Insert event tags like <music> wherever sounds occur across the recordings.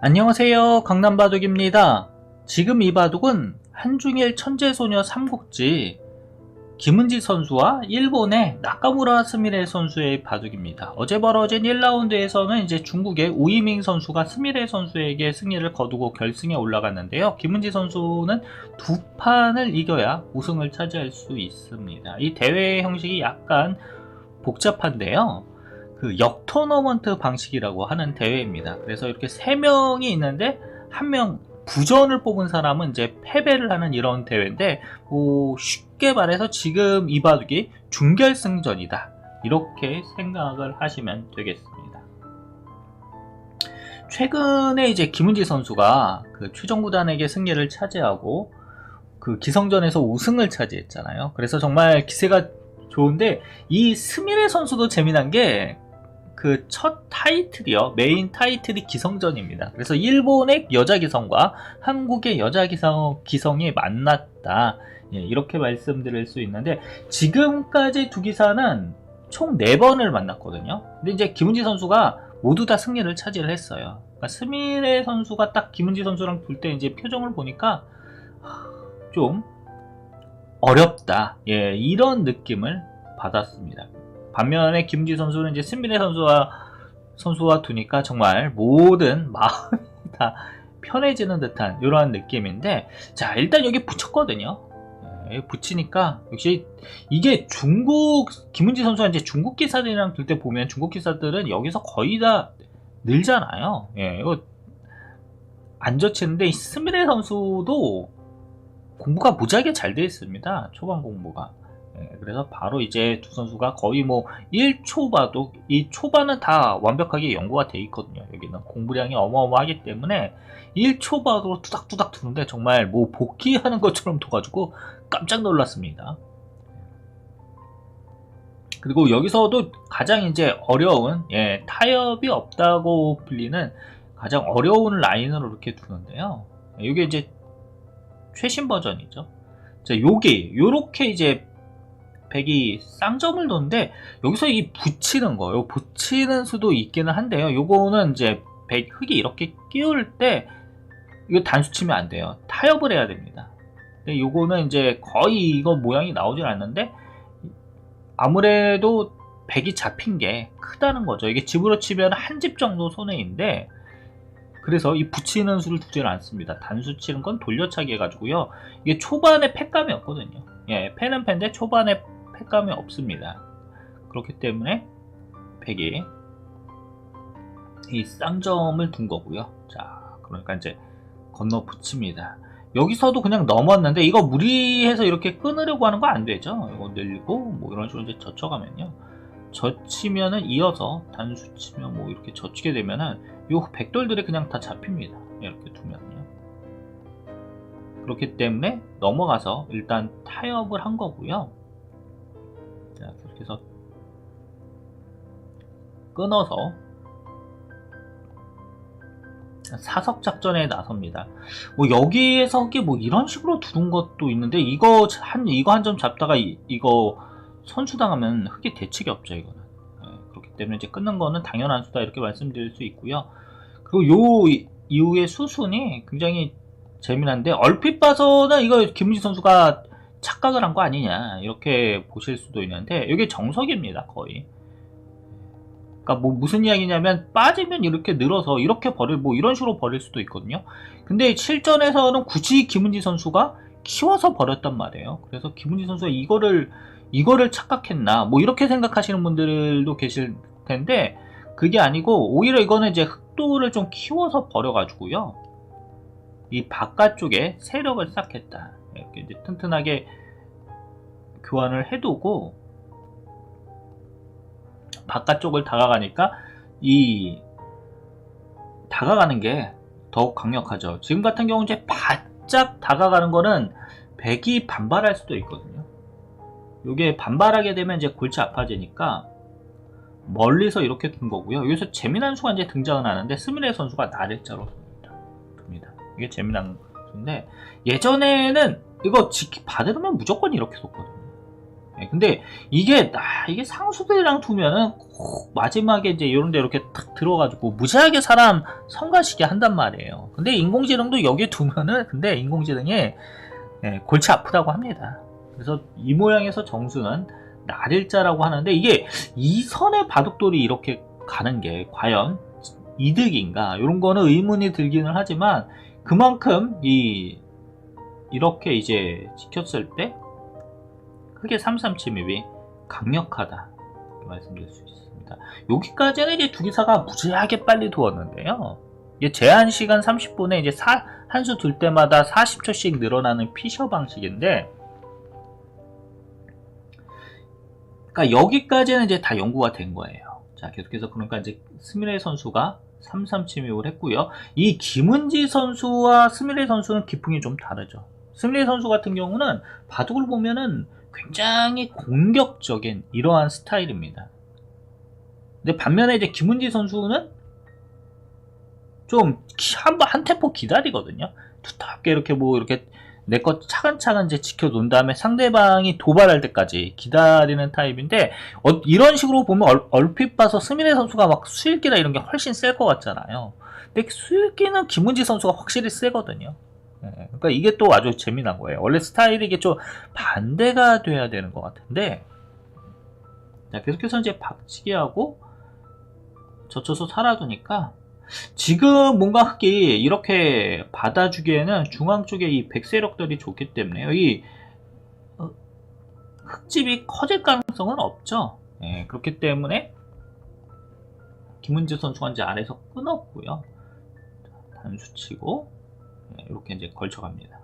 안녕하세요. 강남바둑입니다. 지금 이 바둑은 한중일 천재소녀 삼국지 김은지 선수와 일본의 나카무라 스미레 선수의 바둑입니다. 어제 벌어진 1라운드에서는 이제 중국의 우이밍 선수가 스미레 선수에게 승리를 거두고 결승에 올라갔는데요. 김은지 선수는 두 판을 이겨야 우승을 차지할 수 있습니다. 이 대회 형식이 약간 복잡한데요. 그 역 토너먼트 방식이라고 하는 대회입니다. 그래서 이렇게 세 명이 있는데 한 명 부전을 뽑은 사람은 이제 패배를 하는 이런 대회인데 뭐 쉽게 말해서 지금 이 바둑이 준결승전이다 이렇게 생각을 하시면 되겠습니다. 최근에 이제 김은지 선수가 그 최정구단에게 승리를 차지하고 그 기성전에서 우승을 차지했잖아요. 그래서 정말 기세가 좋은데 이 스미레 선수도 재미난 게 그 첫 타이틀이요. 메인 타이틀이 기성전입니다. 그래서 일본의 여자 기성과 한국의 여자 기성, 기성이 만났다. 예, 이렇게 말씀드릴 수 있는데 지금까지 두 기사는 총 4번을 만났거든요. 근데 이제 김은지 선수가 모두 다 승리를 차지를 했어요. 그러니까 스미레 선수가 딱 김은지 선수랑 둘 때 이제 표정을 보니까 좀 어렵다. 예, 이런 느낌을 받았습니다. 반면에 김지 선수는 이제 스미레 선수와 선수와 두니까 정말 모든 <laughs> 마음이 다 편해지는 듯한 이러한 느낌인데 자 일단 여기 붙였거든요. 예, 붙이니까 역시 이게 중국 김은지 선수가 이제 중국 기사들이랑 둘 때 보면 중국 기사들은 여기서 거의 다 늘잖아요. 예, 이거 안 젖히는데 이 스미레 선수도 공부가 무지하게 잘돼 있습니다. 초반 공부가. 예, 그래서 바로 이제 두 선수가 거의 뭐 1초 봐도 이 초반은 다 완벽하게 연구가 돼 있거든요. 여기는 공부량이 어마어마하기 때문에 1초 봐도 투닥투닥 두는데 정말 뭐 복귀하는 것처럼 둬가지고 깜짝 놀랐습니다. 그리고 여기서도 가장 이제 어려운 예, 타협이 없다고 불리는 가장 어려운 라인으로 이렇게 두는데요. 이게 이제 최신 버전이죠. 자, 요게 요렇게 이제 백이 쌍점을 놓는데 여기서 이 붙이는 거, 요 붙이는 수도 있기는 한데요. 요거는 이제 백 흙이 이렇게 끼울 때 이거 단수 치면 안 돼요. 타협을 해야 됩니다. 근데 요거는 이제 거의 이거 모양이 나오질 않는데 아무래도 백이 잡힌 게 크다는 거죠. 이게 집으로 치면 한 집 정도 손해인데 그래서 이 붙이는 수를 두지는 않습니다. 단수 치는 건 돌려차기 해가지고요. 이게 초반에 팩감이 없거든요. 예, 펜은 펜데 초반에 팩감이 없습니다. 그렇기 때문에 백이 이 쌍점을 둔 거고요. 자, 그러니까 이제 건너 붙입니다. 여기서도 그냥 넘었는데 이거 무리해서 이렇게 끊으려고 하는 거 안 되죠. 이거 늘리고 뭐 이런 식으로 이제 젖혀가면요. 젖히면은 이어서 단수 치면 뭐 이렇게 젖히게 되면은 요 백돌들이 그냥 다 잡힙니다. 이렇게 두면요. 그렇기 때문에 넘어가서 일단 타협을 한 거고요. 자, 그렇게 해서 끊어서 사석 작전에 나섭니다. 뭐 여기에서 흑이 뭐 이런 식으로 두는 것도 있는데 이거 한 이거 한 점 잡다가 이, 이거 선수당하면 흑이 대책이 없죠 이거는. 예, 그렇기 때문에 이제 끊는 거는 당연한 수다 이렇게 말씀드릴 수 있고요. 그리고 요 이- 이후의 수순이 굉장히 재미난데 얼핏 봐서는 이거 김우진 선수가 착각을 한 거 아니냐 이렇게 보실 수도 있는데 이게 정석입니다 거의. 그러니까 뭐 무슨 이야기냐면 빠지면 이렇게 늘어서 이렇게 버릴 뭐 이런 식으로 버릴 수도 있거든요. 근데 실전에서는 굳이 김은지 선수가 키워서 버렸단 말이에요. 그래서 김은지 선수가 이거를 이거를 착각했나 뭐 이렇게 생각하시는 분들도 계실 텐데 그게 아니고 오히려 이거는 이제 흑도를 좀 키워서 버려가지고요. 이 바깥쪽에 세력을 쌓겠다. 이렇게 이제 튼튼하게 교환을 해두고 바깥쪽을 다가가니까 이 다가가는 게 더욱 강력하죠. 지금 같은 경우 이제 바짝 다가가는 거는 백이 반발할 수도 있거든요. 이게 반발하게 되면 이제 골치 아파지니까 멀리서 이렇게 둔 거고요. 여기서 재미난 수가 이제 등장을 하는데 스미레 선수가 나래자로 둡니다. 이게 재미난 수인데 예전에는 이거 지키 받으면 무조건 이렇게 뒀거든요. 예, 근데 이게 아, 이게 상수들이랑 두면은 꼭 마지막에 이제 이런 데 이렇게 탁 들어가지고 무지하게 사람 성가시게 한단 말이에요. 근데 인공지능도 여기에 두면은 근데 인공지능이 예, 골치 아프다고 합니다. 그래서 이 모양에서 정수는 날일자라고 하는데 이게 이 선의 바둑돌이 이렇게 가는 게 과연 이득인가 이런 거는 의문이 들기는 하지만 그만큼 이 이렇게 이제 지켰을 때 크게 33 침입이 강력하다 이렇게 말씀드릴 수 있습니다. 여기까지는 이제 두 기사가 무지하게 빨리 두었는데요. 이게 제한 시간 30분에 이제 한 수 둘 때마다 40초씩 늘어나는 피셔 방식인데 그러니까 여기까지는 이제 다 연구가 된 거예요. 자, 계속해서 그러니까 이제 스미레 선수가 3-3 침입을 했고요. 이 김은지 선수와 스미레 선수는 기풍이 좀 다르죠. 스미레 선수 같은 경우는 바둑을 보면은 굉장히 공격적인 이러한 스타일입니다. 근데 반면에 이제 김은지 선수는 좀한번한 템포 기다리거든요. 두텁게 이렇게 뭐 이렇게 내 것 차근차근 이제 지켜놓은 다음에 상대방이 도발할 때까지 기다리는 타입인데 어, 이런 식으로 보면 얼, 얼핏 봐서 스미레 선수가 막 수일기나 이런 게 훨씬 셀 것 같잖아요. 근데 수일기는 김은지 선수가 확실히 세거든요. 네, 그러니까 이게 또 아주 재미난 거예요. 원래 스타일이 이게 좀 반대가 돼야 되는 것 같은데 자, 계속해서 이제 박치기하고 젖혀서 살아두니까 지금 뭔가 흑이 이렇게 받아주기에는 중앙 쪽에 이 백세력들이 좋기 때문에 이 어, 흑집이 커질 가능성은 없죠. 예, 그렇기 때문에 김은재 선수가 이제 아래서 끊었고요. 단수 치고 예, 이렇게 이제 걸쳐갑니다.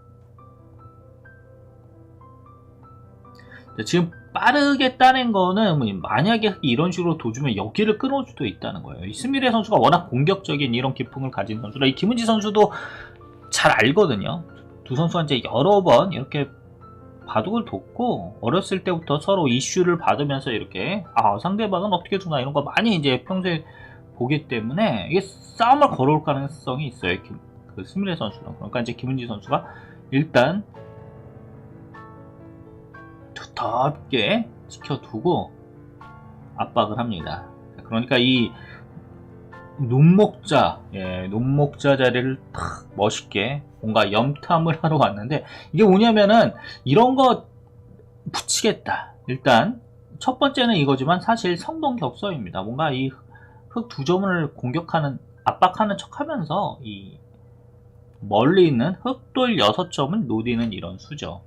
지금 빠르게 따낸 거는 뭐 만약에 이런 식으로 도주면 여기를 끊을 수도 있다는 거예요. 이 스미레 선수가 워낙 공격적인 이런 기풍을 가진 선수라 이 김은지 선수도 잘 알거든요. 두 선수가 이제 여러 번 이렇게 바둑을 뒀고 어렸을 때부터 서로 이슈를 받으면서 이렇게 아 상대방은 어떻게 주나 이런 거 많이 이제 평소에 보기 때문에 이게 싸움을 걸어올 가능성이 있어요. 그 스미레 선수는 그러니까 이제 김은지 선수가 일단 두텁게 지켜두고 압박을 합니다. 그러니까 이 눈목자, 예, 눈목자 자리를 탁 멋있게 뭔가 염탐을 하러 왔는데 이게 뭐냐면은 이런 거 붙이겠다. 일단 첫 번째는 이거지만 사실 성동 격서입니다. 뭔가 이흑두 점을 공격하는 압박하는 척하면서 이 멀리 있는 흑돌 6점을 노리는 이런 수죠.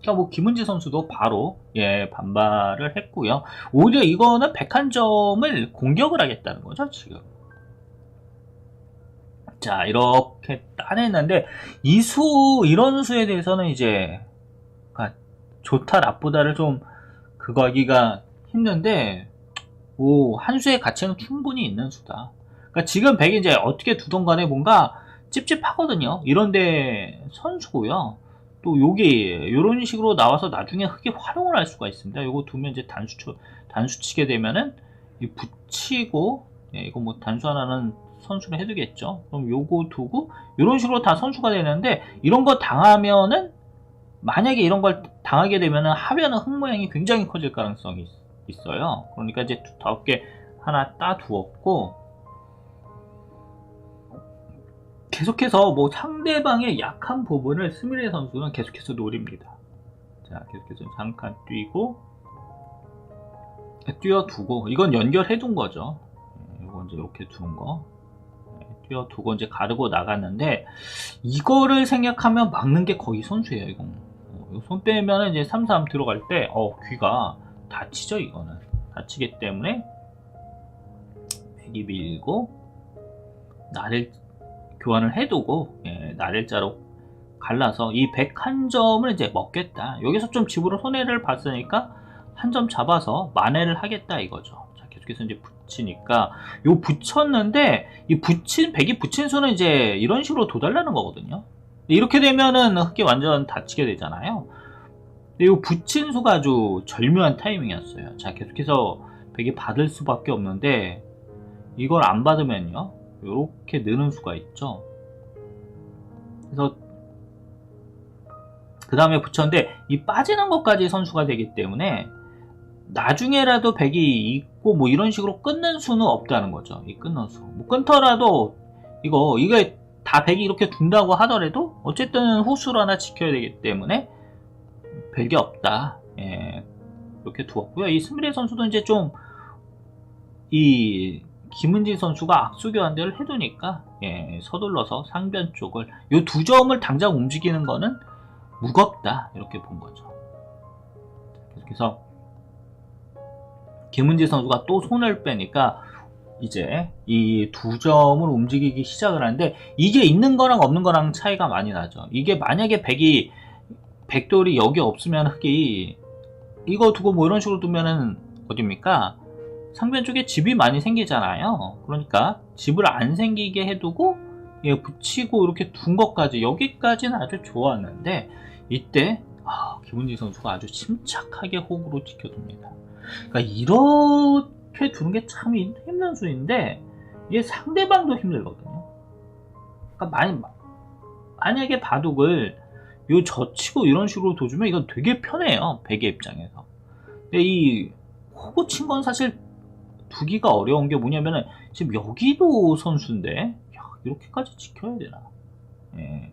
그러니까 뭐 김은지 선수도 바로 예 반발을 했고요. 오히려 이거는 101점을 공격을 하겠다는 거죠 지금. 자 이렇게 따냈는데 이 수 이런 수에 대해서는 이제 그러니까 좋다 나쁘다를 좀 그거 하기가 힘든데 오 한 수의 가치는 충분히 있는 수다. 그러니까 지금 100이 이제 어떻게 두던 간에 뭔가 찝찝하거든요. 이런데 선수고요. 또 요게 이런 식으로 나와서 나중에 크게 활용을 할 수가 있습니다. 요거 두면 이제 단수 단수 치게 되면은 이 붙이고 예, 이거 뭐 단수 하나는 선수를 해두겠죠. 그럼 요거 두고 이런 식으로 다 선수가 되는데 이런 거 당하면은 만약에 이런 걸 당하게 되면은 하면은 흙 모양이 굉장히 커질 가능성이 있어요. 그러니까 이제 더럽게 하나 따 두었고 계속해서 뭐 상대방의 약한 부분을 스미레 선수는 계속해서 노립니다. 자, 계속해서 잠깐 뛰고 뛰어두고 이건 연결해 둔 거죠. 네, 이건 이제 이렇게 두는 거. 네, 뛰어두고 이제 가르고 나갔는데 이거를 생각하면 막는 게 거의 선수예요. 이건 어, 손 빼면 이제 3-3 들어갈 때 어, 귀가 다치죠. 이거는 다치기 때문에 백이 밀고 나를 교환을 해두고 예, 날일자로 갈라서 이 101점을 이제 먹겠다. 여기서 좀 집으로 손해를 봤으니까 한 점 잡아서 만회를 하겠다 이거죠. 자, 계속해서 이제 붙이니까 요 붙였는데 이 붙인 100이 붙인 수는 이제 이런 식으로 도달라는 거거든요. 이렇게 되면은 흑이 완전 다치게 되잖아요. 근데 이 붙인 수가 아주 절묘한 타이밍이었어요. 자, 계속해서 100이 받을 수밖에 없는데 이걸 안 받으면요. 이렇게 느는 수가 있죠. 그래서 그 다음에 붙였는데 이 빠지는 것까지 선수가 되기 때문에 나중에라도 백이 있고 뭐 이런 식으로 끊는 수는 없다는 거죠. 이 끊는 수. 뭐 끊더라도 이거 이게 다 백이 이렇게 둔다고 하더라도 어쨌든 호수를 하나 지켜야 되기 때문에 백이 없다. 예, 이렇게 두었고요. 이 스미레 선수도 이제 좀이 김은지 선수가 악수 교환대를 해두니까 예, 서둘러서 상변 쪽을 이 두 점을 당장 움직이는 거는 무겁다 이렇게 본 거죠. 그래서 김은지 선수가 또 손을 빼니까 이제 이 두 점을 움직이기 시작을 하는데 이게 있는 거랑 없는 거랑 차이가 많이 나죠. 이게 만약에 백이 백돌이 여기 없으면 흑이 이거 두고 뭐 이런 식으로 두면은 어딥니까? 상변 쪽에 집이 많이 생기잖아요. 그러니까 집을 안 생기게 해두고 예, 붙이고 이렇게 둔 것까지 여기까지는 아주 좋았는데 이때 아, 김은지 선수가 아주 침착하게 호구로 지켜둡니다. 그러니까 이렇게 두는 게 참 힘든 수인데 이게 상대방도 힘들거든요. 그러니까 많이 만약에 바둑을 요 젖히고 이런 식으로 둬주면 이건 되게 편해요. 백의 입장에서. 근데 이 호구 친 건 사실 두기가 어려운 게 뭐냐면은 지금 여기도 선수인데 야, 이렇게까지 지켜야 되나? 예.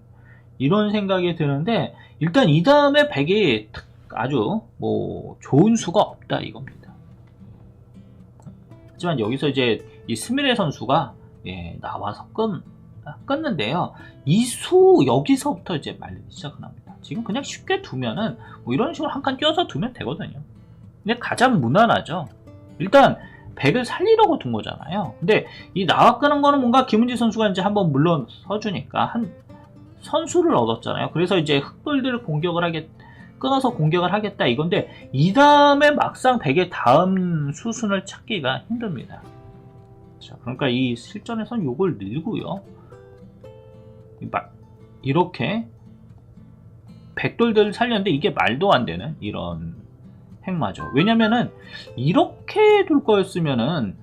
이런 생각이 드는데 일단 이 다음에 백이 아주 뭐 좋은 수가 없다 이겁니다. 하지만 여기서 이제 이 스미레 선수가 예, 나와서 끊, 끊는데요. 이 수 여기서부터 이제 말리기 시작을 합니다. 지금 그냥 쉽게 두면은 뭐 이런 식으로 한 칸 띄워서 두면 되거든요. 근데 가장 무난하죠. 일단 백을 살리려고 둔 거잖아요. 근데 이 나와 끄는 거는 뭔가 김은지 선수가 이제 한번 물론 서주니까 한 선수를 얻었잖아요. 그래서 이제 흑돌들을 공격을 하겠 끊어서 공격을 하겠다 이건데 이 다음에 막상 백의 다음 수순을 찾기가 힘듭니다. 자, 그러니까 이 실전에선 요걸 늘고요. 이렇게 백돌들을 살렸는데 이게 말도 안 되는 이런 행마죠. 왜냐면은 이렇게 둘 거였으면은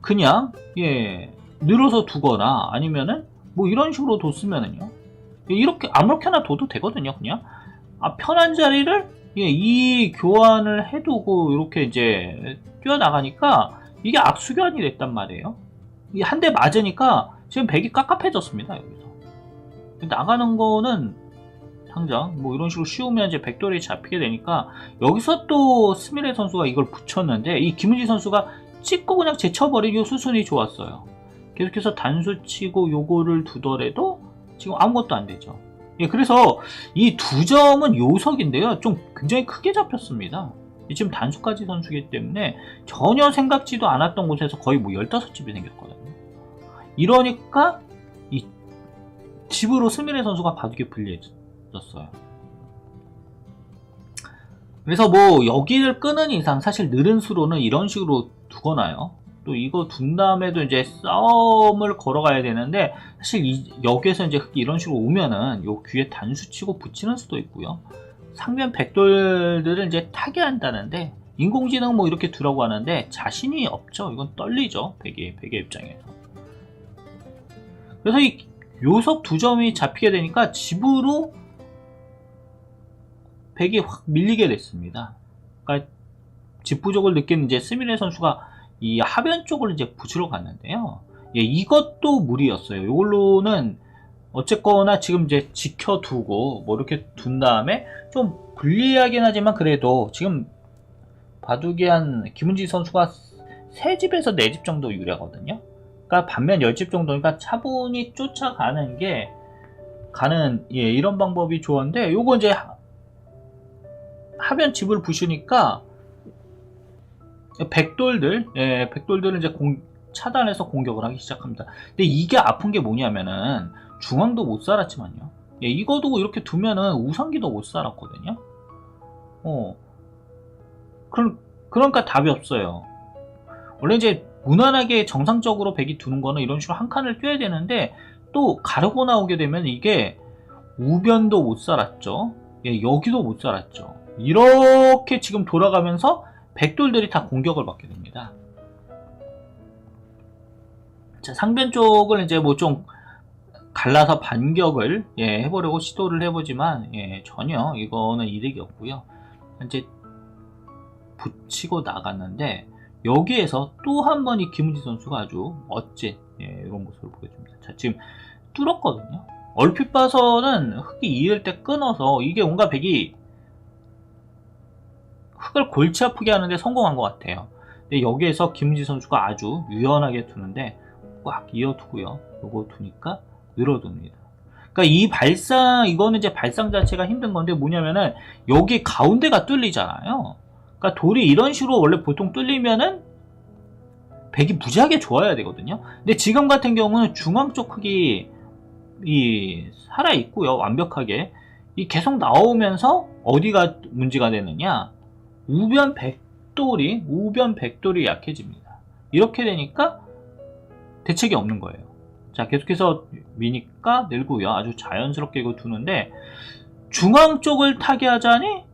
그냥 예 늘어서 두거나 아니면은 뭐 이런 식으로 뒀으면은요 이렇게 아무렇게나 둬도 되거든요. 그냥 아, 편한 자리를 예, 이 교환을 해두고 이렇게 이제 뛰어나가니까 이게 악수교환이 됐단 말이에요. 이 한 대 맞으니까 지금 백이 깝깝해졌습니다 여기서 나가는 거는 당장 뭐 이런 식으로 쉬우면 이제 백돌이 잡히게 되니까 여기서 또 스미레 선수가 이걸 붙였는데 이 김은지 선수가 찍고 그냥 제쳐버리기 수순이 좋았어요. 계속해서 단수 치고 요거를 두더라도 지금 아무것도 안 되죠. 예, 그래서 이 두 점은 요석인데요. 좀 굉장히 크게 잡혔습니다. 지금 단수까지 선수기 때문에 전혀 생각지도 않았던 곳에서 거의 뭐 15집이 생겼거든요. 이러니까 이 집으로 스미레 선수가 바둑에 불리해졌어요. 그래서 뭐 여기를 끄는 이상 사실 느른 수로는 이런 식으로 두거나요. 또 이거 둔 다음에도 이제 싸움을 걸어가야 되는데 사실 이, 여기에서 이제 이런 식으로 오면은 요 귀에 단수 치고 붙이는 수도 있고요. 상면 백돌들을 이제 타개한다는데 인공지능 뭐 이렇게 두라고 하는데 자신이 없죠. 이건 떨리죠. 백의 백의 입장에서. 그래서 이 요석 두 점이 잡히게 되니까 집으로 백이 확 밀리게 됐습니다. 그러니까 집 부족을 느낀 이제 스미레 선수가 이 하변 쪽을 이제 붙이러 갔는데요. 예, 이것도 무리였어요. 이걸로는 어쨌거나 지금 이제 지켜두고 뭐 이렇게 둔 다음에 좀 불리하긴 하지만 그래도 지금 바둑이 한 김은지 선수가 3집에서 4집 정도 유리하거든요. 그러니까 반면 10집 정도니까 차분히 쫓아가는 게 가는 예, 이런 방법이 좋은데 요거 이제 하변 집을 부시니까 백돌들, 예, 백돌들은 이제 공, 차단해서 공격을 하기 시작합니다. 근데 이게 아픈 게 뭐냐면은 중앙도 못 살았지만요. 예, 이거 두고 이렇게 두면은 우상기도 못 살았거든요. 어. 그럼, 그러니까 답이 없어요. 원래 이제 무난하게 정상적으로 백이 두는 거는 이런 식으로 한 칸을 뛰어야 되는데 또 가르고 나오게 되면 이게 우변도 못 살았죠. 예, 여기도 못 살았죠. 이렇게 지금 돌아가면서 백돌들이 다 공격을 받게 됩니다. 자, 상변 쪽을 이제 뭐 좀 갈라서 반격을 예, 해보려고 시도를 해보지만 예, 전혀 이거는 이득이 없고요. 현재 붙이고 나갔는데 여기에서 또 한 번 이 김은지 선수가 아주 멋진 예, 이런 모습을 보여줍니다. 자 지금 뚫었거든요. 얼핏 봐서는 흙이 이을 때 끊어서 이게 온갖 백이 흙을 골치 아프게 하는데 성공한 것 같아요. 근데 여기에서 김은지 선수가 아주 유연하게 두는데 꽉 이어두고요. 요거 두니까 늘어둡니다. 그러니까 이 발상 이거는 이제 발상 자체가 힘든 건데 뭐냐면은 여기 가운데가 뚫리잖아요. 그러니까 돌이 이런 식으로 원래 보통 뚫리면은 백이 무지하게 좋아야 되거든요. 근데 지금 같은 경우는 중앙 쪽 흙이 이 살아 있고요. 완벽하게 이 계속 나오면서 어디가 문제가 되느냐? 우변 백돌이 우변 백돌이 약해집니다. 이렇게 되니까 대책이 없는 거예요. 자, 계속해서 미니까 늘고요. 아주 자연스럽게 이거 두는데 중앙 쪽을 타개하자니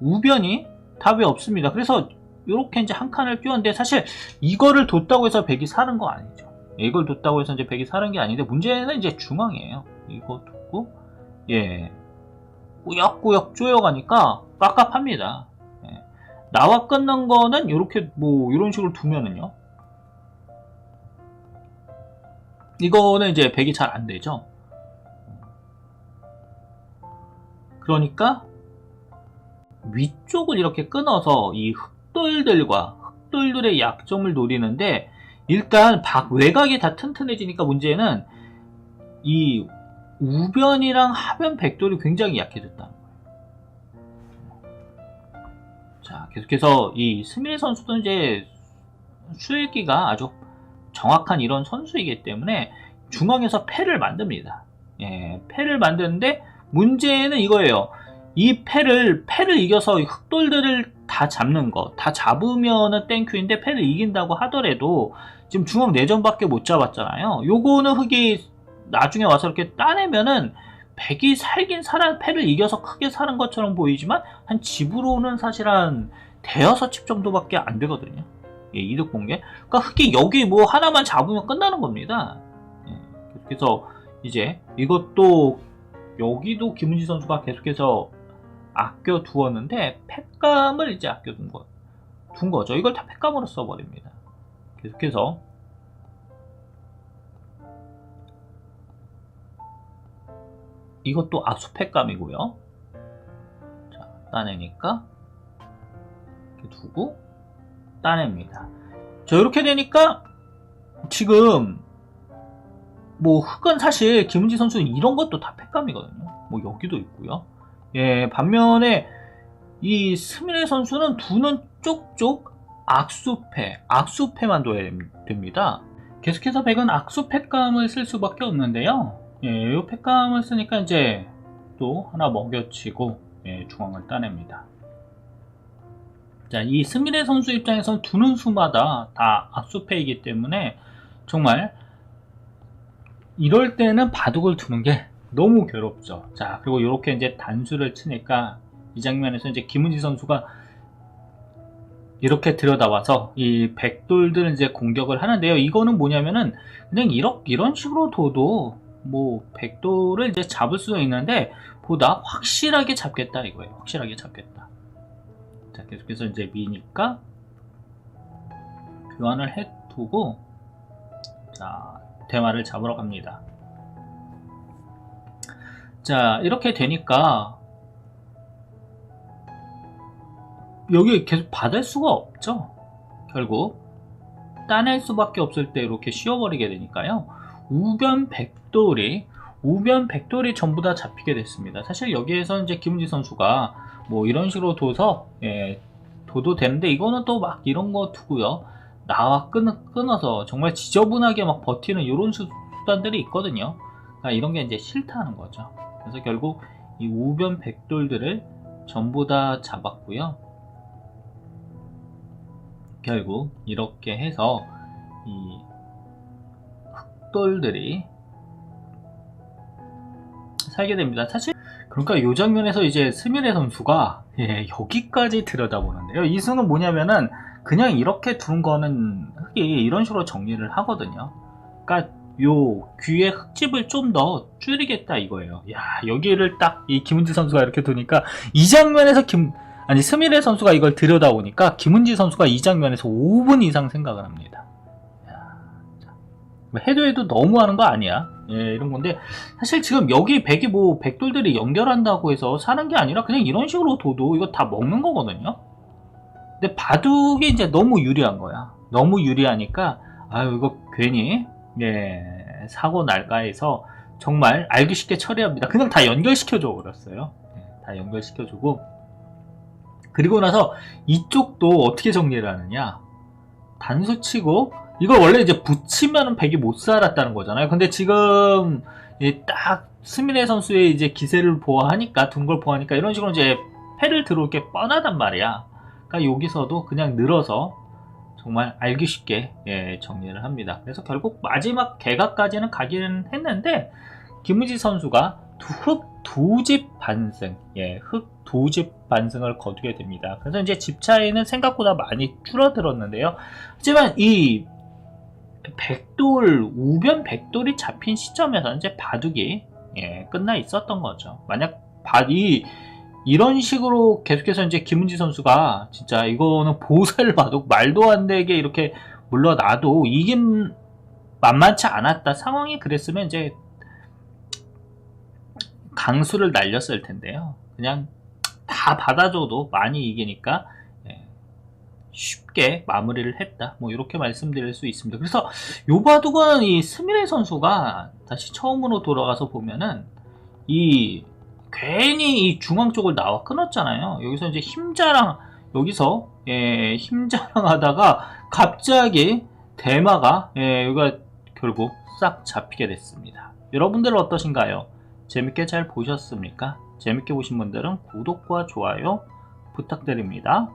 우변이 답이 없습니다. 그래서 이렇게 이제 한 칸을 띄웠는데 사실 이거를 뒀다고 해서 백이 사는 거 아니죠. 이걸 뒀다고 해서 이제 백이 사는 게 아닌데 문제는 이제 중앙이에요. 이거 두고 예 꾸역꾸역 쪼여가니까 깝깝합니다. 예. 나와 끝난 거는 이렇게 뭐 이런 식으로 두면은요. 이거는 이제 백이 잘 안 되죠. 그러니까 위쪽을 이렇게 끊어서 이 흑돌들과 흑돌들의 약점을 노리는데 일단 박 외곽이 다 튼튼해지니까 문제는 이 우변이랑 하변 백돌이 굉장히 약해졌다 자, 계속해서 이 스미레 선수도 이제 수일기가 아주 정확한 이런 선수이기 때문에 중앙에서 패를 만듭니다. 예, 패를 만드는데 문제는 이거예요. 이 패를 패를 이겨서 이 흑돌들을 다 잡는 거, 다 잡으면은 땡큐인데 패를 이긴다고 하더라도 지금 중앙 내전밖에 못 잡았잖아요. 요거는 흑이 나중에 와서 이렇게 따내면은 백이 살긴 살아 패를 이겨서 크게 사는 것처럼 보이지만 한 집으로는 사실 한 대여섯 집 정도밖에 안 되거든요. 예, 이득 공개. 그러니까 흑이 여기 뭐 하나만 잡으면 끝나는 겁니다. 예, 그래서 이제 이것도 여기도 김은지 선수가 계속해서 아껴 두었는데 팩감을 이제 아껴 둔 거, 둔 거죠. 이걸 다 팩감으로 써버립니다. 계속해서 이것도 압수 팩감이고요. 자, 따내니까 이렇게 두고 따냅니다. 자, 이렇게 되니까 지금 뭐 흑은 사실 김은지 선수 이런 것도 다 팩감이거든요. 뭐 여기도 있고요. 예, 반면에 이 스미레 선수는 두는 쪽쪽 악수패, 악수패만 둬야 됩니다. 계속해서 백은 악수 팩감을 쓸 수밖에 없는데요. 예, 이 팩감을 쓰니까 이제 또 하나 먹여치고 예, 중앙을 따냅니다. 자, 이 스미레 선수 입장에서는 두는 수마다 다 악수패이기 때문에 정말 이럴 때는 바둑을 두는 게 너무 괴롭죠. 자, 그리고 이렇게 이제 단수를 치니까 이 장면에서 이제 김은지 선수가 이렇게 들여다와서 이 백돌들 이제 공격을 하는데요. 이거는 뭐냐면은 그냥 이런 이런 식으로 둬도 뭐 백돌을 이제 잡을 수도 있는데 보다 확실하게 잡겠다 이거예요. 확실하게 잡겠다. 자, 계속해서 이제 미니까 교환을 해두고 자 대마를 잡으러 갑니다. 자, 이렇게 되니까 여기 계속 받을 수가 없죠. 결국 따낼 수밖에 없을 때 이렇게 씌워버리게 되니까요. 우변 백돌이 우변 백돌이 전부 다 잡히게 됐습니다. 사실 여기에서 이제 김은지 선수가 뭐 이런 식으로 둬서 예, 둬도 되는데 이거는 또 막 이런 거 두고요. 나와 끊, 끊어서 정말 지저분하게 막 버티는 이런 수단들이 있거든요. 그러니까 이런 게 이제 싫다는 거죠. 그래서 결국 이 우변 백돌들을 전부 다 잡았고요. 결국 이렇게 해서 이 흑돌들이 살게 됩니다. 사실 그러니까 이 장면에서 이제 스미레 선수가 예, 여기까지 들여다보는데요. 이 수는 뭐냐면은 그냥 이렇게 둔 거는 흑이 이런 식으로 정리를 하거든요. 그러니까 요 귀의 흙집을 좀 더 줄이겠다 이거예요. 야 여기를 딱 이 김은지 선수가 이렇게 두니까 이 장면에서 김 아니 스미레 선수가 이걸 들여다보니까 김은지 선수가 이 장면에서 5분 이상 생각을 합니다. 뭐 해도 해도 너무하는 거 아니야? 예, 이런 건데 사실 지금 여기 백이 뭐 백돌들이 연결한다고 해서 사는 게 아니라 그냥 이런 식으로 둬도 이거 다 먹는 거거든요. 근데 바둑이 이제 너무 유리한 거야. 너무 유리하니까 아유 이거 괜히 예 사고 날까 해서 정말 알기 쉽게 처리합니다. 그냥 다 연결시켜줘 버렸어요. 예, 다 연결시켜주고 그리고 나서 이쪽도 어떻게 정리를 하느냐 단수 치고 이걸 원래 이제 붙이면은 백이 못 살았다는 거잖아요. 근데 지금 이딱 스미네 선수의 이제 기세를 보아하니까 둔 걸 보아하니까 이런 식으로 이제 패를 들어올 게 뻔하단 말이야. 그러니까 여기서도 그냥 늘어서 정말 알기 쉽게 예, 정리를 합니다. 그래서 결국 마지막 개각까지는 가기는 했는데 김우지 선수가 흑두집 반승, 예, 흑두집 반승을 거두게 됩니다. 그래서 이제 집 차이는 생각보다 많이 줄어들었는데요. 하지만 이 백돌 우변 백돌이 잡힌 시점에서 이제 바둑이 예, 끝나 있었던 거죠. 만약 바이 이런 식으로 계속해서 이제 김은지 선수가 진짜 이거는 보살 바둑 말도 안 되게 이렇게 물러나도 이긴 만만치 않았다 상황이 그랬으면 이제 강수를 날렸을 텐데요. 그냥 다 받아줘도 많이 이기니까 예, 쉽게 마무리를 했다. 뭐 이렇게 말씀드릴 수 있습니다. 그래서 요 바둑은 이 스미레 선수가 다시 처음으로 돌아가서 보면은 이 괜히 이 중앙 쪽을 나와 끊었잖아요. 여기서 이제 힘자랑 여기서 예, 힘자랑하다가 갑자기 대마가 예, 여기가 결국 싹 잡히게 됐습니다. 여러분들은 어떠신가요? 재밌게 잘 보셨습니까? 재밌게 보신 분들은 구독과 좋아요 부탁드립니다.